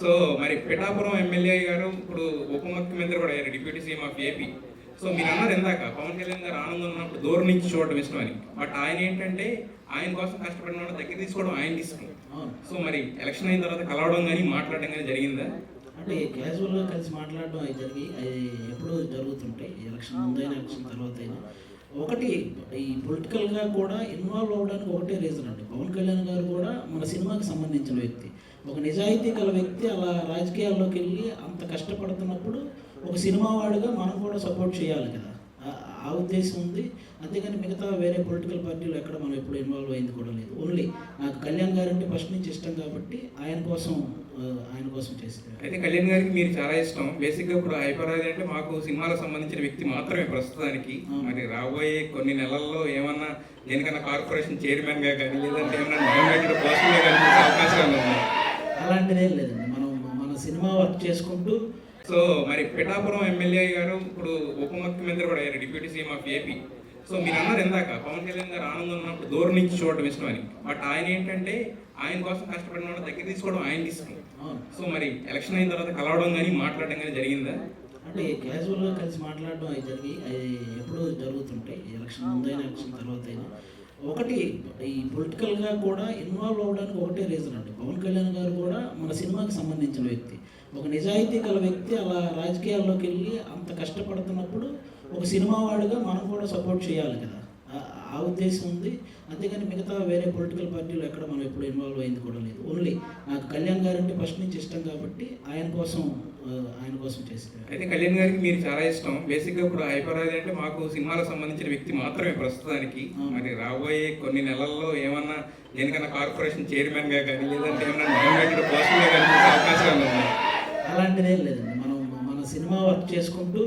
So మరి Pithapuram MLA గారు ఇప్పుడు ఉప ముఖ్యమంత్రి కూడా అయ్యారు deputy CM of AP. So మీరు అన్నారు ఇందాక పవన్ కళ్యాణ్ గారు ఆనందం ఉన్నప్పుడు దూరం నుంచి చూడటం ఇష్టం అని. బట్ ఆయన ఏంటంటే ఆయన కోసం కష్టపడిన వాళ్ళ దగ్గర తీసుకోవడం ఆయన ఇష్టం. సో మరి ఎలక్షన్ అయిన తర్వాత కలవడం కానీ మాట్లాడడం కానీ జరిగిందా? అంటే క్యాజువల్గా కలిసి మాట్లాడడం జరిగి అవి ఎప్పుడూ జరుగుతుంటాయి. ఎలక్షన్ ముందైనా ఎలక్షన్ తర్వాత అయినా ఒకటి ఈ పొలిటికల్గా కూడా ఇన్వాల్వ్ అవ్వడానికి ఒకటే రీజన్ అండి. పవన్ కళ్యాణ్ గారు కూడా మన సినిమాకి సంబంధించిన వ్యక్తి. ఒక నిజాయితీ గల వ్యక్తి అలా రాజకీయాల్లోకి వెళ్ళి అంత కష్టపడుతున్నప్పుడు ఒక సినిమా వాడిగా మనం కూడా సపోర్ట్ చేయాలి కదా. ఆ- ఉద్దేశం ఉంది. అంతేగాని మిగతా వేరే పొలిటికల్ పార్టీలు ఎక్కడ మనం ఎప్పుడు ఇన్వాల్వ్ అయింది కూడా లేదు. ఓన్లీ నాకు కళ్యాణ్ గారు అంటే ఫస్ట్ నుంచి ఇష్టం కాబట్టి ఆయన కోసం ఆయన కోసం చేసింది అయితే కళ్యాణ్ గారికి మీరు చాలా ఇష్టం. బేసిక్గా ఇప్పుడు హైపరాది అంటే మాకు సినిమాలకు సంబంధించిన వ్యక్తి మాత్రమే ప్రస్తుతానికి. మరి రాబోయే కొన్ని నెలల్లో ఏమన్నా దేనికన్నా కార్పొరేషన్ చైర్మన్గా కానీ లేదంటే ఏమన్నా నామినేటెడ్ కానీ అవకాశాలు ఉన్నాయి? అలాంటిదేం లేదండి. మనం మన సినిమా వర్క్ చేసుకుంటూ సో మరి పిఠాపురం ఎమ్మెల్యే గారు ఇప్పుడు ఉప ముఖ్యమంత్రి కూడా అయ్యారు deputy CM of AP. So మీరు అన్నారు ఇందాక పవన్ కళ్యాణ్ గారు ఆనందం ఉన్నప్పుడు దూరం నుంచి చూడటం ఇష్టం అని బట్ ఆయన ఏంటంటే ఆయన కోసం కష్టపడిన వాళ్ళ దగ్గర తీసుకోవడం ఆయన ఇష్టం. సో మరి ఎలక్షన్ అయిన తర్వాత కలవడం కానీ మాట్లాడడం కానీ జరిగిందా? అంటే క్యాజువల్గా కలిసి మాట్లాడడం జరిగి అవి ఎప్పుడూ జరుగుతుంటాయి ఎలక్షన్ ముందైనా ఎలక్షన్ తర్వాత అయినా ఒకటి ఈ పొలిటికల్గా కూడా ఇన్వాల్వ్ అవ్వడానికి ఒకటే రీజన్ అండి. పవన్ కళ్యాణ్ గారు కూడా మన సినిమాకి సంబంధించిన వ్యక్తి. ఒక నిజాయితీ గల వ్యక్తి అలా రాజకీయాల్లోకి వెళ్ళి అంత కష్టపడుతున్నప్పుడు ఒక సినిమా వాడిగా మనం కూడా సపోర్ట్ చేయాలి కదా. ఆ- ఉద్దేశం ఉంది. అంతేగాని మిగతా వేరే పొలిటికల్ పార్టీలు ఎక్కడ మనం ఎప్పుడు ఇన్వాల్వ్ అయింది కూడా లేదు. ఓన్లీ నాకు కళ్యాణ్ గారు అంటే ఫస్ట్ నుంచి ఇష్టం కాబట్టి ఆయన కోసం ఆయన కోసం చేసింది అయితే కళ్యాణ్ గారికి మీరు చాలా ఇష్టం. బేసిక్గా ఇప్పుడు హైపరాది అంటే మాకు సినిమాలకు సంబంధించిన వ్యక్తి మాత్రమే ప్రస్తుతానికి. మరి రాబోయే కొన్ని నెలల్లో ఏమన్నా దేనికన్నా కార్పొరేషన్ చైర్మన్గా కానీ లేదంటే ఏమన్నా కానీ అవకాశాలు ఉన్నాయి. అలాంటిదేం లేదండి. మనం మన సినిమా వర్క్ చేసుకుంటూ